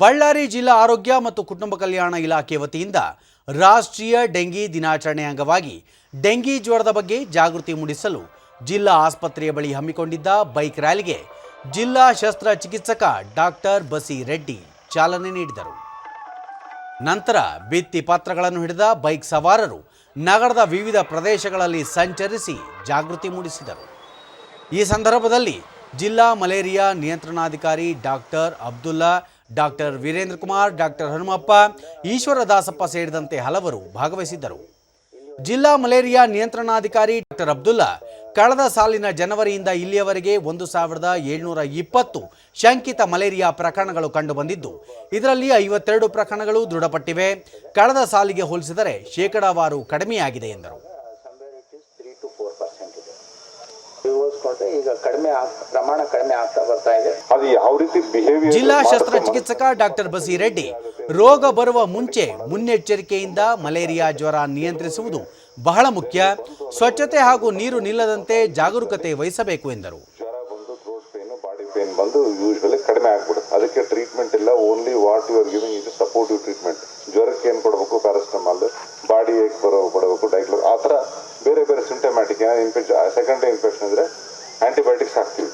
ಬಳ್ಳಾರಿ ಜಿಲ್ಲಾ ಆರೋಗ್ಯ ಮತ್ತು ಕುಟುಂಬ ಕಲ್ಯಾಣ ಇಲಾಖೆ ವತಿಯಿಂದ ರಾಷ್ಟ್ರೀಯ ಡೆಂಗಿ ದಿನಾಚರಣೆ ಅಂಗವಾಗಿ ಡೆಂಗಿ ಜ್ವರದ ಬಗ್ಗೆ ಜಾಗೃತಿ ಮೂಡಿಸಲು ಜಿಲ್ಲಾ ಆಸ್ಪತ್ರೆಯ ಬಳಿ ಹಮ್ಮಿಕೊಂಡಿದ್ದ ಬೈಕ್ ರ್ಯಾಲಿಗೆ ಜಿಲ್ಲಾ ಶಸ್ತ್ರಚಿಕಿತ್ಸಕ ಡಾಕ್ಟರ್ ಬಸಿ ರೆಡ್ಡಿ ಚಾಲನೆ ನೀಡಿದರು. ನಂತರ ಭಿತ್ತಿ ಪಾತ್ರಗಳನ್ನು ಹಿಡಿದ ಬೈಕ್ ಸವಾರರು ನಗರದ ವಿವಿಧ ಪ್ರದೇಶಗಳಲ್ಲಿ ಸಂಚರಿಸಿ ಜಾಗೃತಿ ಮೂಡಿಸಿದರು. ಈ ಸಂದರ್ಭದಲ್ಲಿ ಜಿಲ್ಲಾ malaria ನಿಯಂತ್ರಣಾಧಿಕಾರಿ doctor Abdulla doctor Veerendra Kumar, doctor Hanumappa, Eshwara Dasappa ಸೇರಿದಂತೆ ಹಲವರು ಭಾಗವಹಿಸಿದ್ದರು. ಜಿಲ್ಲಾ ಮಲೇರಿಯಾ ನಿಯಂತ್ರಣಾಧಿಕಾರಿ ಡಾಕ್ಟರ್ ಅಬ್ದುಲ್ಲಾ ಕಳೆದ ಸಾಲಿನ ಜನವರಿಯಿಂದ ಇಲ್ಲಿಯವರೆಗೆ ಒಂದು ಸಾವಿರದ ಏಳ್ನೂರ ಇಪ್ಪತ್ತು ಶಂಕಿತ ಮಲೇರಿಯಾ ಪ್ರಕರಣಗಳು ಕಂಡುಬಂದಿದ್ದು, ಇದರಲ್ಲಿ ಐವತ್ತೆರಡು ಪ್ರಕರಣಗಳು ದೃಢಪಟ್ಟಿವೆ. ಕಳೆದ ಸಾಲಿಗೆ ಹೋಲಿಸಿದರೆ ಶೇಕಡಾವಾರು ಕಡಿಮೆಯಾಗಿದೆ ಎಂದರು. ಹೋಲಿಸ್ಕೊಂಡ್ರೆ ಈಗ ಕಡಿಮೆ ಪ್ರಮಾಣ ಕಡಿಮೆ ಆಗ್ತಾ ಬರ್ತಾ ಇದೆ. ಅದು ಯಾವ ರೀತಿ ಬಿಹೇವಿಯರ್ ಜಿಲ್ಲಾ ಶಸ್ತ್ರಚಿಕಿತ್ಸಕ ಡಾಕ್ಟರ್ ಬಸಿರೆಡ್ಡಿ ರೋಗ ಬರುವ ಮುಂಚೆ ಮುನ್ನೆಚ್ಚರಿಕೆಯಿಂದ ಮಲೇರಿಯಾ ಜ್ವರ ನಿಯಂತ್ರಿಸುವುದು ಬಹಳ ಮುಖ್ಯ. ಸ್ವಚ್ಛತೆ ಹಾಗೂ ನೀರು ನಿಲ್ಲದಂತೆ ಜಾಗರೂಕತೆ ವಹಿಸಬೇಕು ಎಂದರು. ಪೇನ್ ಬಾಡಿ ಪೇನ್ ಬಂದು ಯೂಶ್ವಲಿ ಕಡಿಮೆ ಆಗ್ಬಿಡುತ್ತೆ. ಅದಕ್ಕೆ ಟ್ರೀಟ್ಮೆಂಟ್ ಇಲ್ಲ only what you are giving ಇದು ಸಪೋರ್ಟಿವ್ ಟ್ರೀಟ್ಮೆಂಟ್ ಜ್ವರಕ್ಕೆ ಏನು ಕೊಡಬೇಕು? ಪ್ಯಾರಾಸ್ಟಮಾಲ್ ಬಾಡಿ ಏಕ್ ಬರೋ ಕೊಡಬೇಕು ಡೈಕ್ಲೋ ಆ ಥರ ಬೇರೆ ಬೇರೆ ಸಿಂಟಮ್ಯಾಟಿಕ್ ಏನಾದ್ರು ಇನ್ಫೆಕ್ಷನ್ ಸೆಕೆಂಡ್ ಇನ್ಫೆಕ್ಷನ್ ಇದ್ರೆ ಆಂಟಿಬಯೋಟಿಕ್ಸ್ ಹಾಕ್ತೀವಿ